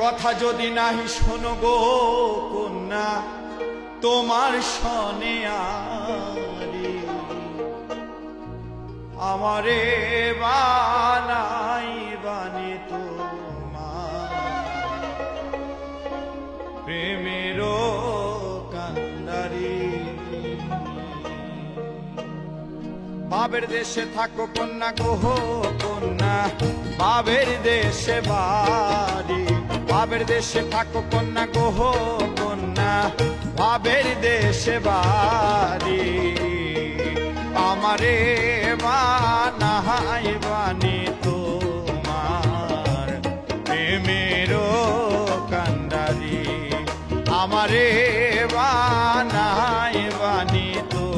কথা যদি নাহি শোনো গো কন্যা, তোমার সনে আমারে বানাই বানি তোমার। প্রেমেরও কান্দারি বাবের দেশে থাকো কন্যা গোহ কন্যা। বাবের দেশে বাড়ি। বাবের দেশে থাকো কন্যা গোহ কন্যা বাবের দেশে বাড়ি। আমারে বানাই বানি তোমার প্রেমেরও কান্ডারি। আমারে বানাই বানি তোমার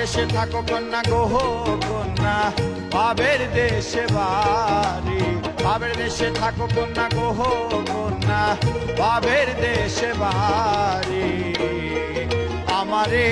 দেশে থাকো কন্যা গোহ কন্যা। বাবের দেশে বাড়ি, বাবের দেশে থাকো কন্যা গোহ কন্যা। বাবের দেশে বাড়ি, আমারে